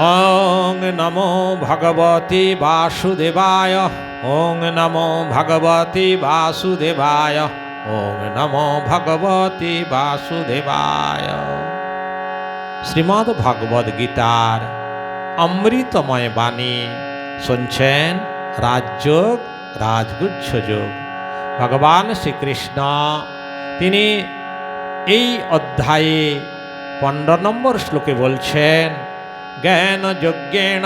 ওং নমো ভগবতে বাসুদেবায়, ওং নমো ভগবতে বাসুদেবায়, ওং নমো ভগবতে বাসুদেবায়। শ্রীমদ্ ভগবদ গীতার অমৃতময় বাণী শুনছেন রাজযোগ রাজগুচ্ছ যোগ ভগবান শ্রীকৃষ্ণ, তিনি এই অধ্যায়ে পনেরো নম্বর শ্লোকে বলছেন জ্ঞান যজ্ঞেণ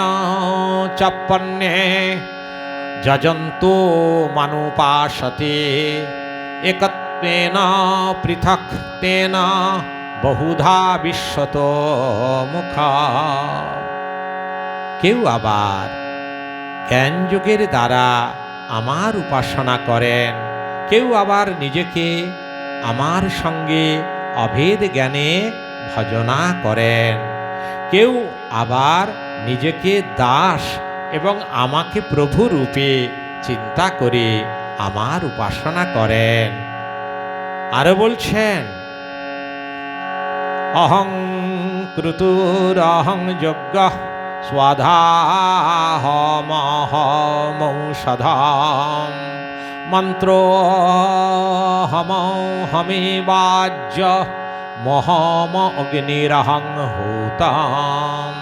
চাপন্যে যজন্তু মানুপাসতে। একত্বেন পৃথক তেন বহুধা বিশ্বত মুখ। কেউ আবার জ্ঞানযোগের দ্বারা আমার উপাসনা করেন, কেউ আবার নিজেকে আমার সঙ্গে অভেদ জ্ঞানে ভজনা করেন। কেউ আবার নিজেকে দাস এবং আমাকে প্রভু রূপে চিন্তা করে আমার উপাসনা করেন। আরও বলছেন, অহং ক্রুতুরহং যজ্ঞ স্বধাহমহমৌষধাম মন্ত্রোহমহমেবাজ্য মহম অগ্নিরহং হুতাম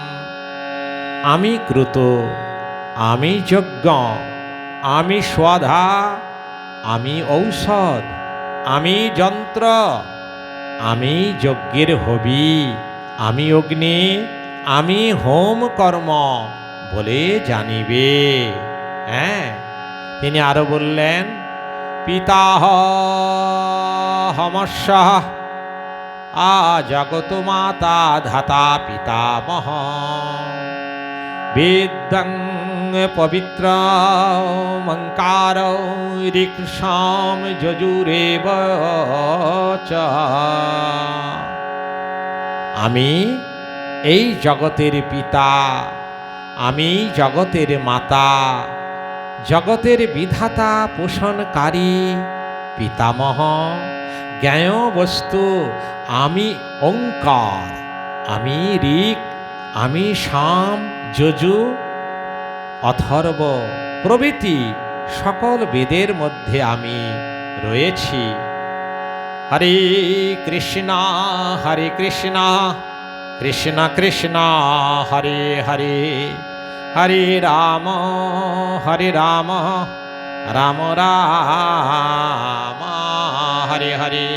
আমি ক্রুত, আমি যজ্ঞ, আমি স্বধা, আমি ঔষধ, আমি যন্ত্র, আমি যজ্ঞের হবি, আমি অগ্নি, আমি হোম কর্ম বলে জানিবে। হ্যাঁ তিনি আরও বললেন, পিতাহ হমস্য আ জগত মাতা ধাতা পিতামহ। বেদং পবিত্র মঙ্কার ঋক্ষাম যজুরেব আমি এই জগতের পিতা, আমি জগতের মাতা, জগতের বিধাতা পোষণকারী পিতামহ। জ্ঞায় বস্তু আমি ওঙ্কার আমি ঋক, আমি শাম যজু, অথর্ব প্রভৃতি সকল বেদের মধ্যে আমি রয়েছি। হরে কৃষ্ণ হরে কৃষ্ণ কৃষ্ণ কৃষ্ণ, হরে হরে হরে রাম হরে রাম। রাম রাম হরে হরে